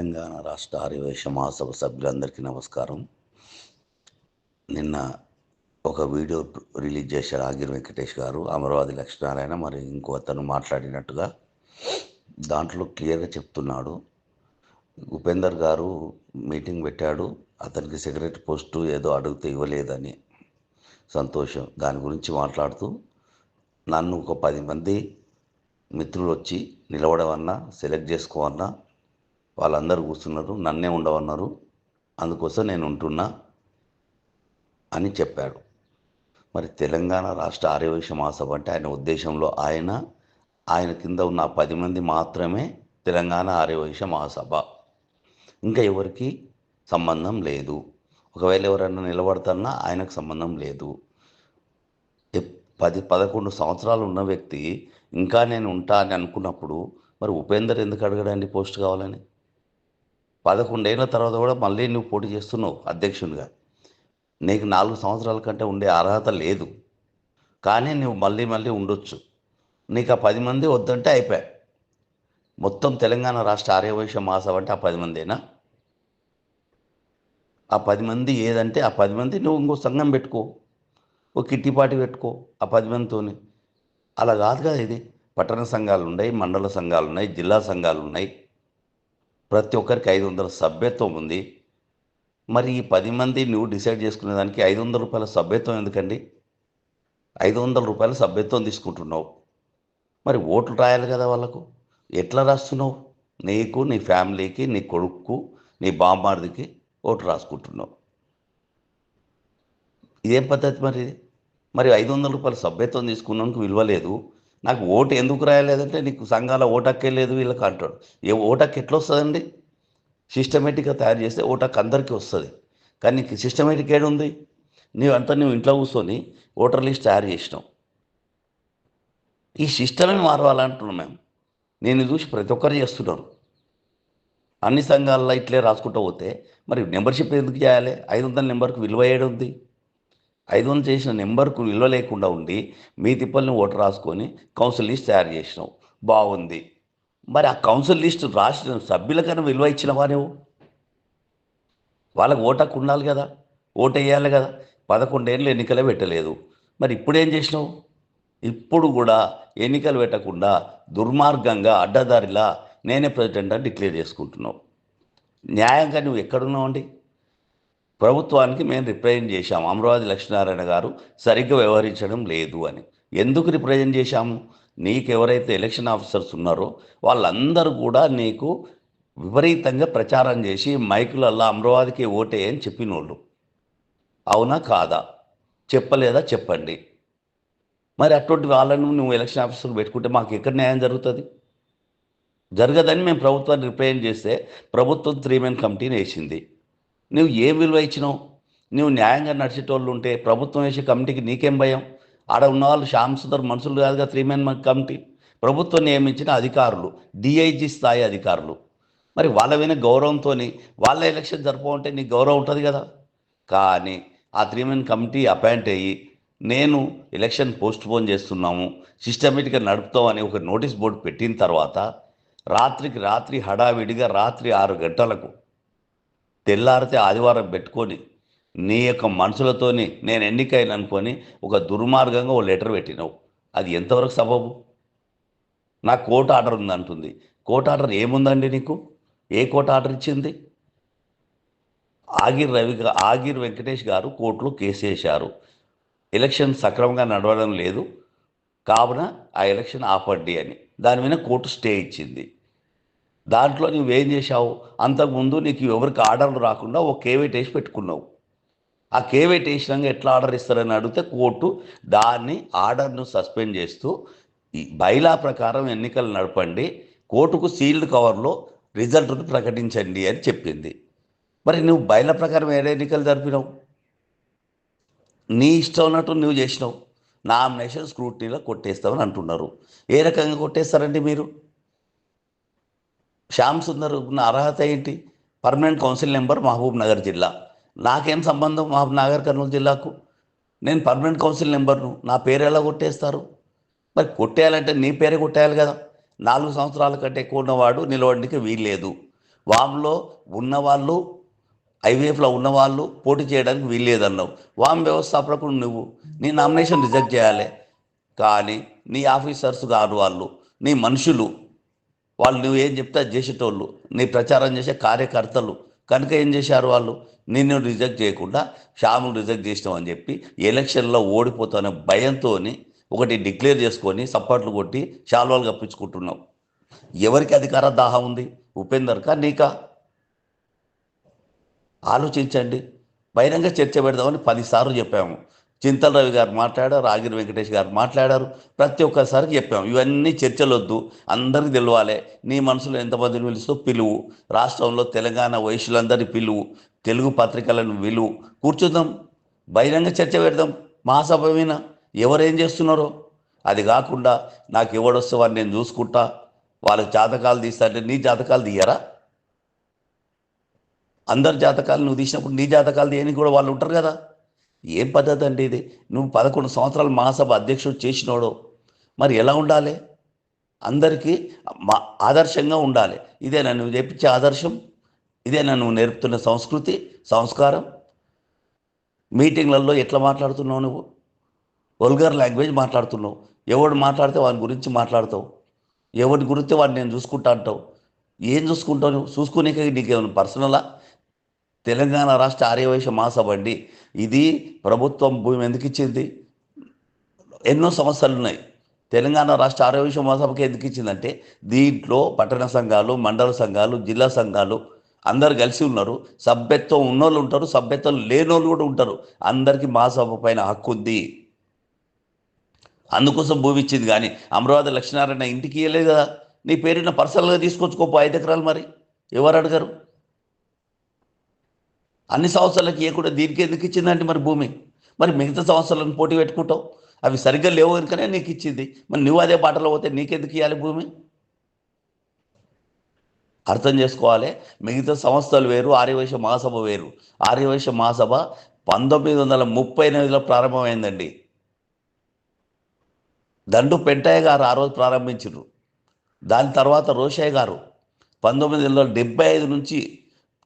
తెలంగాణ రాష్ట్ర ఆర్యవేశ మహాసభ సభ్యులందరికీ నమస్కారం. నిన్న ఒక వీడియో రిలీజ్ చేశారు ఆగిర్ వెంకటేష్ గారు అమరావతి లక్ష్మీనారాయణ మరి ఇంకో అతను మాట్లాడినట్టుగా దాంట్లో క్లియర్గా చెప్తున్నాడు. ఉపేందర్ గారు మీటింగ్ పెట్టాడు అతనికి సెక్రటరీ పోస్టు ఏదో అడిగితే ఇవ్వలేదని సంతోషం. దాని గురించి మాట్లాడుతూ నన్ను ఒక పది మంది మిత్రులు వచ్చి నిలవడమన్నా సెలెక్ట్ చేసుకోవన్నా వాళ్ళందరూ కూర్చున్నారు నన్నే ఉండవన్నారు అందుకోసం నేను ఉంటున్నా అని చెప్పాడు. మరి తెలంగాణ రాష్ట్ర ఆర్యవైశ్య మహాసభ అంటే ఆయన ఉద్దేశంలో ఆయన ఆయన కింద ఉన్న పది మంది మాత్రమే తెలంగాణ ఆర్యవైశ్య మహాసభ. ఇంకా ఎవరికి సంబంధం లేదు. ఒకవేళ ఎవరైనా నిలబడతన్నా ఆయనకు సంబంధం లేదు. పది పదకొండు సంవత్సరాలు ఉన్న వ్యక్తి ఇంకా నేను ఉంటా అని అనుకున్నప్పుడు మరి ఉపేందర్ ఎందుకు అడగడండి పోస్ట్ కావాలని? పదకొండేళ్ళ తర్వాత కూడా మళ్ళీ నువ్వు పోటీ చేస్తున్నావు అధ్యక్షునిగా. నీకు నాలుగు సంవత్సరాల కంటే ఉండే అర్హత లేదు. కానీ నువ్వు మళ్ళీ మళ్ళీ ఉండొచ్చు. నీకు ఆ పది మంది వద్దంటే అయిపోయా మొత్తం తెలంగాణ రాష్ట్ర ఆర్యవైశ్య మాసం అంటే ఆ పది మందేనా? ఆ పది మంది ఏదంటే ఆ పది మంది నువ్వు ఇంకో సంఘం పెట్టుకో. ఓ కిట్టిపాటి పెట్టుకో ఆ పది మందితోని. అలా కాదు కదా ఇది. పట్టణ సంఘాలు ఉన్నాయి మండల సంఘాలు ఉన్నాయి జిల్లా సంఘాలు ఉన్నాయి. ప్రతి ఒక్కరికి ఐదు వందల సభ్యత్వం ఉంది. మరి ఈ పది మంది నువ్వు డిసైడ్ చేసుకునే దానికి ఐదు వందల రూపాయల సభ్యత్వం ఎందుకండి? ఐదు వందల రూపాయల సభ్యత్వం తీసుకుంటున్నావు. మరి ఓట్లు రాయాలి కదా వాళ్ళకు? ఎట్లా రాస్తున్నావు? నీకు నీ ఫ్యామిలీకి నీ కొడుకు నీ బామ్మార్దికి ఓటు రాసుకుంటున్నావు. ఇదేం పద్ధతి మరి? మరి ఐదు వందల రూపాయల సభ్యత్వం తీసుకున్నందుకు విలువ లేదు. నాకు ఓటు ఎందుకు రాయలేదంటే నీకు సంఘాల ఓటక్కే లేదు వీళ్ళకి అంటాడు. ఏ ఓటక్ ఎట్లా వస్తుందండి సిస్టమేటిక్గా తయారు చేస్తే ఓటక్ అందరికీ వస్తుంది. కానీ నీకు సిస్టమేటిక్ ఏడుంది? నీవు అంతా నువ్వు ఇంట్లో కూర్చొని ఓటర్ లిస్ట్ తయారు చేసినావు. ఈ సిస్టమే మారవాలంటున్నాం మేము. నేను చూసి ప్రతి ఒక్కరు చేస్తున్నారు. అన్ని సంఘాల్లో ఇట్లే రాసుకుంటూ పోతే మరి మెంబర్షిప్ ఎందుకు చేయాలి? ఐదు వందల నెంబర్కి విలువ ఏడు ఉంది ఐదు వందలు చేసిన నెంబర్కు విలువ లేకుండా ఉండి మీ తిప్పల్ని ఓటు రాసుకొని కౌన్సిల్ లిస్ట్ తయారు చేసినావు. బాగుంది. మరి ఆ కౌన్సిల్ లిస్ట్ రాసిన సభ్యులకన్నా విలువ ఇచ్చినవా నువ్వు వాళ్ళకి ఓటకు ఉండాలి కదా. ఓటు వేయాలి కదా. పదకొండేళ్ళు ఎన్నికలే పెట్టలేదు. మరి ఇప్పుడు ఏం చేసినావు? ఇప్పుడు కూడా ఎన్నికలు పెట్టకుండా దుర్మార్గంగా అడ్డదారిలా నేనే ప్రెసిడెంట్ అని డిక్లేర్ చేసుకుంటున్నావు. న్యాయంగా నువ్వు ఎక్కడున్నావు అండి ప్రభుత్వానికి మేము రిప్రజెంట్ చేశాము. అమరావతి లక్ష్మీనారాయణ గారు సరిగ్గా వ్యవహరించడం లేదు అని. ఎందుకు రిప్రజెంట్ చేశాము? నీకు ఎవరైతే ఎలక్షన్ ఆఫీసర్స్ ఉన్నారో వాళ్ళందరూ కూడా నీకు విపరీతంగా ప్రచారం చేసి మైకులల్లా అమరావతికి ఓటే అని చెప్పినోళ్ళు. అవునా కాదా? చెప్పలేదా? చెప్పండి. మరి అటువంటి వాళ్ళను నువ్వు ఎలక్షన్ ఆఫీసర్ పెట్టుకుంటే మాకు ఎక్కడ న్యాయం జరుగుతుంది? జరగదని మేము ప్రభుత్వాన్ని రిప్రజెంట్ చేస్తే ప్రభుత్వం త్రీ మెన్ కమిటీని వేసింది. నువ్వు ఏం విలువ ఇచ్చినావు? నువ్వు న్యాయంగా నడిచేటోళ్ళు ఉంటే ప్రభుత్వం వేసే కమిటీకి నీకేం భయం? ఆడ ఉన్న వాళ్ళు శ్యామ్ సుందర్ మనుషులు కాదుగా త్రీ మెన్ కమిటీ. ప్రభుత్వం నియమించిన అధికారులు డిఐజీ స్థాయి అధికారులు. మరి వాళ్ళ మీద గౌరవంతో వాళ్ళ ఎలక్షన్ జరపమంటే నీకు గౌరవం ఉంటుంది కదా. కానీ ఆ త్రీ మెన్ కమిటీ అపాయింట్ అయ్యి నేను ఎలక్షన్ పోస్ట్ పోన్ చేస్తున్నాము సిస్టమేటిక్గా నడుపుతామని ఒక నోటీస్ బోర్డు పెట్టిన తర్వాత రాత్రికి రాత్రి హడావిడిగా రాత్రి ఆరు గంటలకు తెల్లారితే ఆదివారం పెట్టుకొని నీ యొక్క మనసులతో నేను ఎన్నికైన అనుకొని ఒక దుర్మార్గంగా ఓ లెటర్ పెట్టినావు. అది ఎంతవరకు సబబు? నా కోర్టు ఆర్డర్ ఉందంటుంది. కోర్టు ఆర్డర్ ఏముందండి నీకు? ఏ కోర్టు ఆర్డర్ ఇచ్చింది? ఆగిర్ రవి ఆగిర్ వెంకటేష్ గారు కోర్టులో కేసు వేశారు. ఎలక్షన్ సక్రమంగా నడవడం లేదు. కావున ఆ ఎలక్షన్ ఆపండి అని. దాని మీద కోర్టు స్టే ఇచ్చింది. దాంట్లో నువ్వేం చేశావు? అంతకుముందు నీకు ఎవరికి ఆర్డర్లు రాకుండా ఒక కేవేట్ వేసి పెట్టుకున్నావు. ఆ కేవేట్ వేసినాక ఎట్లా ఆర్డర్ ఇస్తారని అడిగితే కోర్టు దాన్ని ఆర్డర్ను సస్పెండ్ చేస్తూ ఈ బైలా ప్రకారం ఎన్నికలు నడపండి. కోర్టుకు సీల్డ్ కవర్లో రిజల్ట్ను ప్రకటించండి అని చెప్పింది. మరి నువ్వు బయల ప్రకారం ఏ ఎన్నికలు జరిపినావు? నీ ఇష్టం ఉన్నట్టు నువ్వు చేసినావు. నామినేషన్ స్క్రూటినీలో కొట్టేస్తామని అంటున్నారు. ఏ రకంగా కొట్టేస్తారండి మీరు? శ్యామ్ సుందర్ ఉన్న అర్హత ఏంటి? Permanent council number Mahabub Nagar జిల్లా. నాకేం సంబంధం మహబూబ్ నగర్ కర్నూలు జిల్లాకు? నేను పర్మనెంట్ కౌన్సిల్ నెంబర్ను నా పేరు ఎలా కొట్టేస్తారు? మరి కొట్టేయాలంటే నీ పేరే కొట్టేయాలి కదా. నాలుగు సంవత్సరాల కంటే ఎక్కువ ఉన్నవాడు నిలవడానికి వీల్లేదు. వామ్లో ఉన్నవాళ్ళు ఐవీఎఫ్లో ఉన్నవాళ్ళు పోటీ చేయడానికి వీల్లేదన్నావు. వామ్ వ్యవస్థాపకుడు నువ్వు. నీ నామినేషన్ రిజెక్ట్ చేయాలి. కానీ నీ ఆఫీసర్స్ కాదు వాళ్ళు నీ మనుషులు వాళ్ళు నువ్వు ఏం చెప్తే అది చేసేటోళ్ళు. నీ ప్రచారం చేసే కార్యకర్తలు. కనుక ఏం చేశారు వాళ్ళు? నిన్ను రిజెక్ట్ చేయకుండా శ్యాములు రిజెక్ట్ చేసినావు అని చెప్పి ఎలక్షన్లో ఓడిపోతానే భయంతో ఒకటి డిక్లేర్ చేసుకొని సప్పట్లు కొట్టి శాల్వాలు కప్పించుకుంటున్నావు. ఎవరికి అధికార దాహం ఉంది? ఉపేందర్కా నీకా? ఆలోచించండి. బహిరంగ చర్చ పెడదామని పదిసార్లు చెప్పాము. చింతల రవి గారు మాట్లాడారు ఆగిరి వెంకటేష్ గారు మాట్లాడారు ప్రతి ఒక్కసారికి చెప్పాం. ఇవన్నీ చర్చలు వద్దు అందరికీ తెలవాలి. నీ మనసులో ఎంతమందిని పిలుస్తూ పిలువు. రాష్ట్రంలో తెలంగాణ వయసులందరినీ పిలువు. తెలుగు పత్రికలను విలువు. కూర్చుందాం. బహిరంగ చర్చ పెడదాం. మహాసభ మీద ఎవరేం చేస్తున్నారో? అది కాకుండా నాకు ఎవడొస్తే వాడిని నేను చూసుకుంటా. వాళ్ళకి జాతకాలు తీస్తా అంటే నీ జాతకాలు తీయరా? అందరి జాతకాలు నువ్వు తీసినప్పుడు నీ జాతకాలు తీయని కూడా వాళ్ళు ఉంటారు కదా. ఏం పద్ధతి అండి ఇది? నువ్వు పదకొండు సంవత్సరాలు మహాసభ అధ్యక్షుడు చేసినోడు మరి ఎలా ఉండాలి? అందరికీ మా ఆదర్శంగా ఉండాలి. ఇదే నన్ను చెప్పించే ఆదర్శం? ఇదే నువ్వు నేర్పుతున్న సంస్కృతి సంస్కారం? మీటింగ్లలో ఎట్లా మాట్లాడుతున్నావు నువ్వు? వల్గర్ లాంగ్వేజ్ మాట్లాడుతున్నావు. ఎవడు మాట్లాడితే వాని గురించి మాట్లాడతావు. ఎవరి గురించి వాడిని నేను చూసుకుంటా అంటావు. ఏం చూసుకుంటావు నువ్వు? చూసుకునే నీకేమైనా పర్సనలా? తెలంగాణ రాష్ట్ర ఆర్యవైశ్య మహాసభ అండి. ఇది ప్రభుత్వం భూమి ఎందుకు ఇచ్చింది? ఎన్నో సమస్యలు ఉన్నాయి. తెలంగాణ రాష్ట్ర ఆరోగ్య మహాసభకి ఎందుకు ఇచ్చిందంటే దీంట్లో పట్టణ సంఘాలు మండల సంఘాలు జిల్లా సంఘాలు అందరు కలిసి ఉన్నారు. సభ్యత్వం ఉన్నోళ్ళు ఉంటారు సభ్యత్వం లేనోళ్ళు కూడా ఉంటారు. అందరికీ మహాసభ పైన హక్కు ఉంది. అందుకోసం భూమి ఇచ్చింది కానీ అమరావతి లక్ష్మీనారాయణ ఇంటికి ఇవ్వలేదు కదా. నీ పేరున పర్సనల్గా తీసుకొచ్చుకోపో ఐదు ఎకరాలు మరి. ఎవరు అడగరు? అన్ని సంవత్సరాలకి ఏ కూడా దీనికి ఎందుకు ఇచ్చిందండి మరి భూమి. మరి మిగతా సంవత్సరాలను పోటీ పెట్టుకుంటావు. అవి సరిగ్గా లేవు కనుకనే నీకు ఇచ్చింది. మరి నువ్వు అదే బాటలో పోతే నీకెందుకు ఇవ్వాలి భూమి? అర్థం చేసుకోవాలి. మిగతా సంస్థలు వేరు ఆర్యవైశ్య మహాసభ వేరు. ఆర్యవైశ్య మహాసభ పంతొమ్మిది వందల ముప్పై ఎనిమిదిలో ప్రారంభమైందండి. దండు పెంటయ్య గారు ఆ రోజు ప్రారంభించారు దాని తర్వాత రోషయ్య గారు పంతొమ్మిది వందల డెబ్బై ఐదు నుంచి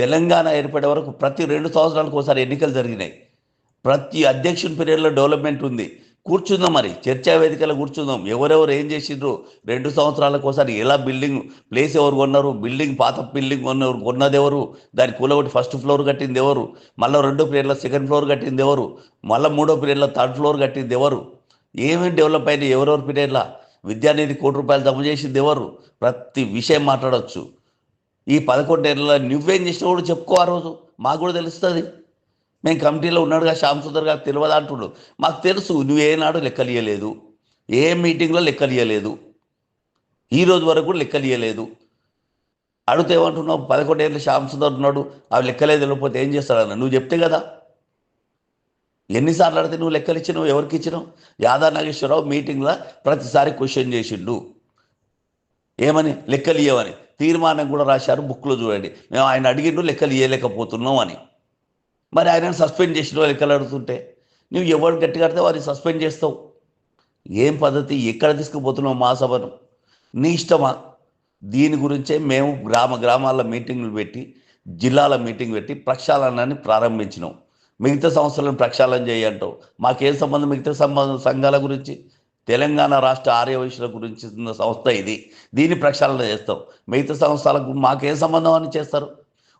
తెలంగాణ ఏర్పడే వరకు ప్రతి రెండు సంవత్సరాలకు ఒకసారి ఎన్నికలు జరిగినాయి. ప్రతి అధ్యక్షుని పీరియడ్లో డెవలప్మెంట్ ఉంది. కూర్చుందాం మరి. చర్చా వేదికలో కూర్చుందాం. ఎవరెవరు ఏం చేసిండ్రు? రెండు సంవత్సరాలకు ఒకసారి ఎలా బిల్డింగ్ ప్లేస్ ఎవరు కొన్నారు? బిల్డింగ్ పాత బిల్డింగ్ కొన్నారు కొన్నది ఎవరు? దాని కూలగొట్టి ఫస్ట్ ఫ్లోర్ కట్టింది ఎవరు? మళ్ళీ రెండో పీరియడ్లో సెకండ్ ఫ్లోర్ కట్టింది ఎవరు? మళ్ళీ మూడో పీరియడ్లో థర్డ్ ఫ్లోర్ కట్టింది ఎవరు? ఏమేమి డెవలప్ అయినాయి ఎవరెవరు పీరియడ్లా? విద్యానిధి కోటి రూపాయలు జమ చేసింది ఎవరు? ప్రతి విషయం మాట్లాడవచ్చు ఈ పదకొండు నువ్వేం చేసినా కూడా చెప్పుకో ఆ రోజు. మాకు కూడా తెలుస్తుంది. మేము కమిటీలో ఉన్నాడుగా శ్యామ్ సుందర్ గారు తెలియదు అంటుడు. మాకు తెలుసు నువ్వేనాడు లెక్కలియలేదు. ఏ మీటింగ్లో లెక్కలియలేదు. ఈ రోజు వరకు కూడా లెక్కలియలేదు. అడిగితే ఏమంటున్నావు? పదకొండేళ్ళు శ్యామ్ సుందర్ ఉన్నాడు అవి లెక్కలేదు వెళ్ళిపోతే ఏం చేస్తాడన్న నువ్వు చెప్తే కదా. ఎన్నిసార్లు అడిగితే నువ్వు లెక్కలు ఇచ్చినావు ఎవరికి ఇచ్చినావు? యాదా నాగేశ్వరరావు మీటింగ్లో ప్రతిసారి క్వశ్చన్ చేసిండు. ఏమని? లెక్కలు తీర్మానం కూడా రాశారు బుక్లో చూడండి. మేము ఆయన అడిగిండు లెక్కలు ఇవ్వలేకపోతున్నాం అని. మరి ఆయన సస్పెండ్ చేసిన లెక్కలు అడుగుతుంటే. నువ్వు ఎవరు గట్టి కడితే వారిని సస్పెండ్ చేస్తావు. ఏం పద్ధతి? ఎక్కడ తీసుకుపోతున్నావు మా సభను నీ ఇష్టమా? దీని గురించే మేము గ్రామ గ్రామాల మీటింగ్లు పెట్టి జిల్లాల మీటింగ్ పెట్టి ప్రక్షాళనాన్ని ప్రారంభించినాం. మిగతా సంస్థలను ప్రక్షాళన చేయంటావు. మాకేం సంబంధం? మిగతా సంబంధం సంఘాల గురించి తెలంగాణ రాష్ట్ర ఆర్యవైశ్యుల గురించి సంస్థ ఇది. దీన్ని ప్రక్షాళన చేస్తాం. మిగతా సంస్థలకు మాకేం సంబంధం అని చేస్తారు?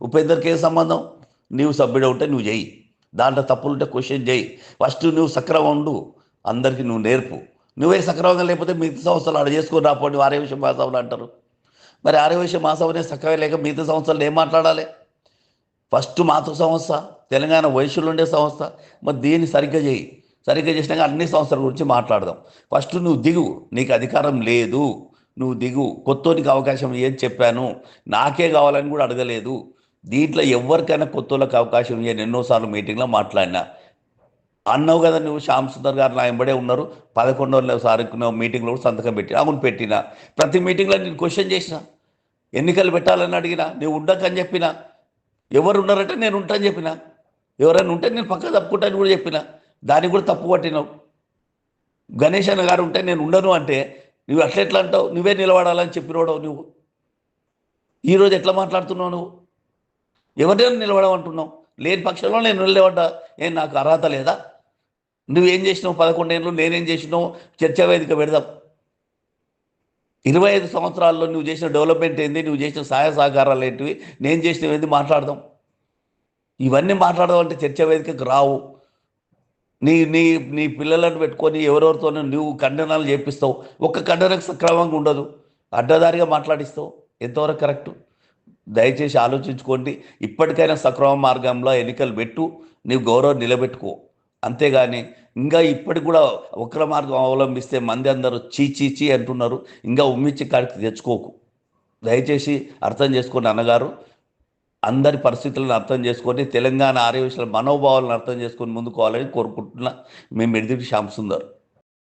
ఉపేందర్కి ఏం సంబంధం? నీవు సభ్యుడు ఉంటే నువ్వు చేయి. దాంట్లో తప్పులు ఉంటే క్వశ్చన్ చేయి. ఫస్ట్ నువ్వు సక్రమం ఉండు. అందరికీ నువ్వు నేర్పు. నువ్వే సక్రమంగా లేకపోతే మిగతా సంస్థలు ఆడ చేసుకుని రాపోండి ఆర్యవైశ్య మహాసభలు అంటారు. మరి ఆర్యవైశ్య మహాసభనే సక్రమే లేక మిగతా సంస్థలు ఏం మాట్లాడాలి? ఫస్ట్ మాతృ సంస్థ. తెలంగాణ వయసులో ఉండే సంస్థ. మరి దీన్ని సరిగ్గా చేయి. సరిగ్గా చేసినాక అన్ని సంస్థల గురించి మాట్లాడదాం. ఫస్ట్ నువ్వు దిగు. నీకు అధికారం లేదు. నువ్వు దిగు. కొత్తోనికి అవకాశం ఏం చెప్పాను. నాకే కావాలని కూడా అడగలేదు. దీంట్లో ఎవరికైనా కొత్తోళ్ళకి అవకాశం ఇవ్వను ఎన్నోసార్లు మీటింగ్లో మాట్లాడినా. అన్నావు కదా నువ్వు శ్యామ్ సుందర్ గారు నా ఎంబడే ఉన్నారు. పదకొండో సార్ మీటింగ్లో కూడా సంతకం పెట్టిన అవును పెట్టిన. ప్రతి మీటింగ్లో నేను క్వశ్చన్ చేసిన. ఎన్నికలు పెట్టాలని అడిగినా నువ్వు ఉండకని చెప్పిన. ఎవరు ఉన్నారంటే నేను ఉంటాను చెప్పిన. ఎవరైనా ఉంటే నేను పక్క తప్పుకుంటాను కూడా చెప్పిన. దానికి కూడా తప్పు పట్టినావు. గణేష్ అన్న గారు ఉంటే నేను ఉండను అంటే నువ్వు అట్లా ఎట్లా అంటావు? నువ్వే నిలబడాలని చెప్పినోడవు నువ్వు. ఈరోజు ఎట్లా మాట్లాడుతున్నావు నువ్వు? ఎవరైనా నిలబడమంటున్నావు? లేని పక్షంలో నేను నిలబడ్డా? ఏం నాకు అర్హత లేదా? నువ్వేం చేసినావు? పదకొండేళ్ళు నేనేం చేసినావు? చర్చా వేదిక పెడదాం. ఇరవై ఐదు సంవత్సరాల్లో నువ్వు చేసిన డెవలప్మెంట్ ఏంది? నువ్వు చేసిన సహాయ సహకారాలు ఏంటివి? నేను చేసినవి ఏంది? మాట్లాడదాం. ఇవన్నీ మాట్లాడదాం అంటే చర్చా వేదికకు రావు. నీ నీ నీ పిల్లలను పెట్టుకొని ఎవరెవరితోనూ నువ్వు ఖండనాలు చేపిస్తావు. ఒక్క ఖండనకు సక్రమంగా ఉండదు. అడ్డదారిగా మాట్లాడిస్తావు. ఎంతవరకు కరెక్టు? దయచేసి ఆలోచించుకోండి. ఇప్పటికైనా సక్రమ మార్గంలో ఎన్నికలు పెట్టు. నీవు గౌరవం నిలబెట్టుకో. అంతేగాని ఇంకా ఇప్పటికి కూడా వక్ర మార్గం అవలంబిస్తే మంది అందరూ చీ చీ చీ అంటున్నారు. ఇంకా ఉమ్మిచ్చి కాడికి తెచ్చుకోకు. దయచేసి అర్థం చేసుకోండి అన్నగారు. అందరి పరిస్థితులను అర్థం చేసుకొని తెలంగాణ ఆర్యవేశాల మనోభావాలను అర్థం చేసుకొని ముందుకోవాలని కోరుకుంటున్నా. మేము ఎడిదిటి శ్యామ్ సుందర్.